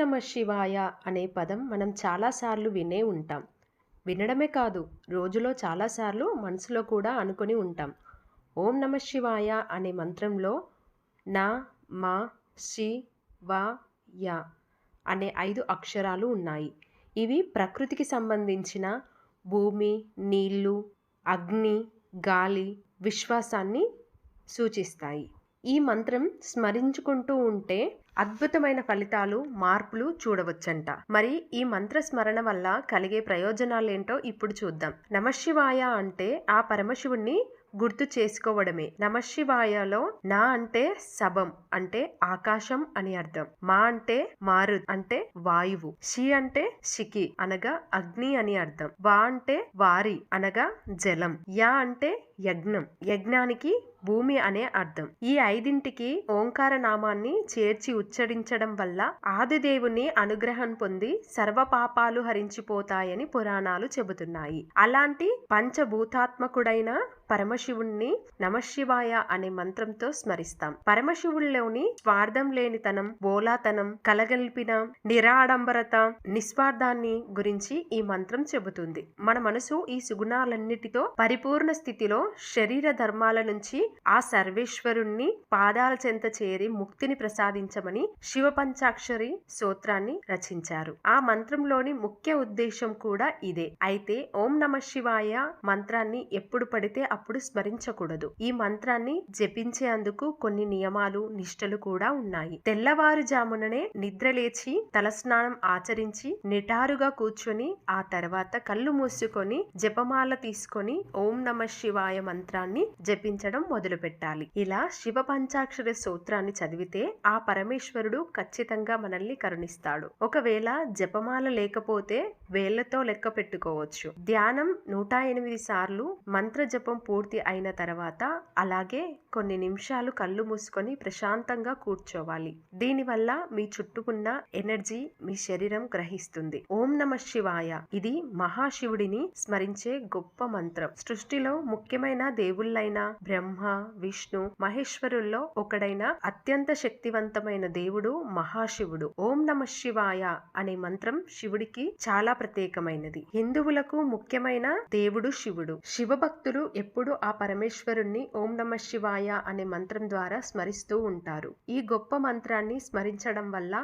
నమ శివాయ అనే పదం మనం చాలాసార్లు వినే ఉంటాం. వినడమే కాదు రోజులో చాలాసార్లు మనసులో కూడా అనుకొని ఉంటాం. ఓం నమ శివాయ అనే మంత్రంలో నా మా శి వా యా అనే ఐదు అక్షరాలు ఉన్నాయి. ఇవి ప్రకృతికి సంబంధించిన భూమి నీళ్ళు అగ్ని గాలి విశ్వాసాన్ని సూచిస్తాయి. ఈ మంత్రం స్మరించుకుంటూ ఉంటే అద్భుతమైన ఫలితాలు మార్పులు చూడవచ్చంట. మరి ఈ మంత్ర స్మరణ వల్ల కలిగే ప్రయోజనాలేంటో ఇప్పుడు చూద్దాం. నమశివాయ అంటే ఆ పరమశివుణ్ణి గుర్తు చేసుకోవడమే. నమశివాయలో నా అంటే సబం అంటే ఆకాశం అని అర్థం. మా అంటే మారు అంటే వాయువు. షి అంటే షికి అనగా అగ్ని అని అర్థం. వా అంటే వారి అనగా జలం. యా అంటే యజ్ఞం. యజ్ఞానికి భూమి అనే అర్థం. ఈ ఐదింటికి ఓంకార నామాన్ని చేర్చి ఉచ్చరించడం వల్ల ఆదిదేవుని అనుగ్రహం పొంది సర్వ పాపాలు హరించిపోతాయని పురాణాలు చెబుతున్నాయి. అలాంటి పంచభూతాత్మకుడైన పరమశివుణ్ణి నమశివాయ అనే మంత్రంతో స్మరిస్తాం. పరమశివుల్లోని స్వార్థం లేనితనం బోలాతనం కలగల్పిన నిరాడంబరత నిస్వార్థాన్ని గురించి ఈ మంత్రం చెబుతుంది. మన మనసు ఈ సుగుణాలన్నిటితో పరిపూర్ణ స్థితిలో శరీర ధర్మాల నుంచి ఆ సర్వేశ్వరుణ్ణి పాదాల చెంత చేరి ముక్తిని ప్రసాదించమని శివ పంచాక్షరి సూత్రాన్ని రచించారు. ఆ మంత్రంలోని ముఖ్య ఉద్దేశం కూడా ఇదే. అయితే ఓం నమ శివాయ మంత్రాన్ని ఎప్పుడు పడితే అప్పుడు స్మరించకూడదు. ఈ మంత్రాన్ని జపించేందుకు కొన్ని నియమాలు నిష్టలు కూడా ఉన్నాయి. తెల్లవారుజాముననే నిద్రలేచి తలస్నానం ఆచరించి నిటారుగా కూర్చొని ఆ తర్వాత కళ్ళు మూసుకొని జపమాల తీసుకొని ఓం నమ శివాయ మంత్రాన్ని జపించడం మొదలు పెట్టాలి ఇలా శివ పంచాక్షరి సూత్రాన్ని చదివితే ఆ పరమేశ్వరుడు ఖచ్చితంగా మనల్ని కరుణిస్తాడు. ఒకవేళ జపమాల లేకపోతే వేళ్ళతో లెక్క పెట్టుకోవచ్చు. ధ్యానం నూట ఎనిమిది సార్లు మంత్ర జపం పూర్తి అయిన తర్వాత అలాగే కొన్ని నిమిషాలు కళ్ళు మూసుకొని ప్రశాంతంగా కూర్చోవాలి. దీనివల్ల మీ చుట్టుకున్న ఎనర్జీ మీ శరీరం గ్రహిస్తుంది. ఓం నమ శివాయ. ఇది మహాశివుడిని స్మరించే గొప్ప మంత్రం. సృష్టిలో ముఖ్యమైన దేవుళ్ళైన బ్రహ్మ విష్ణు మహేశ్వరుల్లో ఒకడైన అత్యంత శక్తివంతమైన దేవుడు మహాశివుడు. ఓం నమ శివాయ అనే మంత్రం శివుడికి చాలా ప్రత్యేకమైనది. హిందువులకు ముఖ్యమైన దేవుడు శివుడు. శివభక్తులు ఎప్పుడు ఆ పరమేశ్వరుణ్ణి ఓం నమ శివాయ అనే మంత్రం ద్వారా స్మరిస్తూ ఉంటారు. ఈ గొప్ప మంత్రాన్ని స్మరించడం వల్ల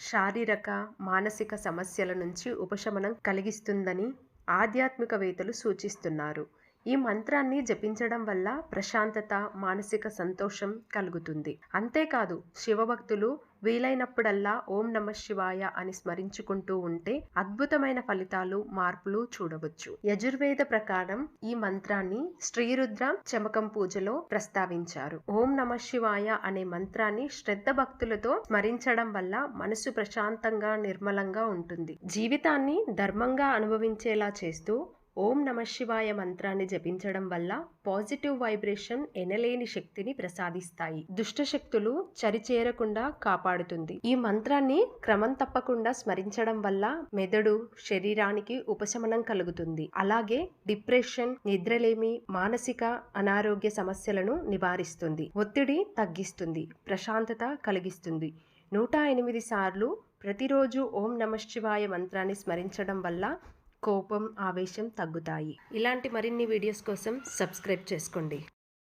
శారీరక మానసిక సమస్యల నుంచి ఉపశమనం కలిగిస్తుందని ఆధ్యాత్మికవేత్తలు సూచిస్తున్నారు. ఈ మంత్రాన్ని జపించడం వల్ల ప్రశాంతత మానసిక సంతోషం కలుగుతుంది. అంతేకాదు శివభక్తులు వీలైనప్పుడల్లా ఓం నమ శివాయ అని స్మరించుకుంటూ ఉంటే అద్భుతమైన ఫలితాలు మార్పులు చూడవచ్చు. యజుర్వేద ప్రకారం ఈ మంత్రాన్ని శ్రీరుద్ర చమకం పూజలో ప్రస్తావించారు. ఓం నమ శివాయ అనే మంత్రాన్ని శ్రద్ధ భక్తులతో స్మరించడం వల్ల మనసు ప్రశాంతంగా నిర్మలంగా ఉంటుంది. జీవితాన్ని ధర్మంగా అనుభవించేలా చేస్తూ ఓం నమ శివాయ మంత్రాన్ని జపించడం వల్ల పాజిటివ్ వైబ్రేషన్ ఎనలేని శక్తిని ప్రసాదిస్తాయి. దుష్ట శక్తులు చరిచేరకుండా కాపాడుతుంది. ఈ మంత్రాన్ని క్రమం తప్పకుండా స్మరించడం వల్ల మెదడు శరీరానికి ఉపశమనం కలుగుతుంది. అలాగే డిప్రెషన్ నిద్రలేమి మానసిక అనారోగ్య సమస్యలను నివారిస్తుంది. ఒత్తిడి తగ్గిస్తుంది. ప్రశాంతత కలిగిస్తుంది. నూట ఎనిమిది సార్లు ప్రతిరోజు ఓం నమ శివాయ మంత్రాన్ని స్మరించడం వల్ల కోపం ఆవేశం తగ్గుతాయి. ఇలాంటి మరిన్ని వీడియోస్ కోసం సబ్స్క్రైబ్ చేసుకోండి.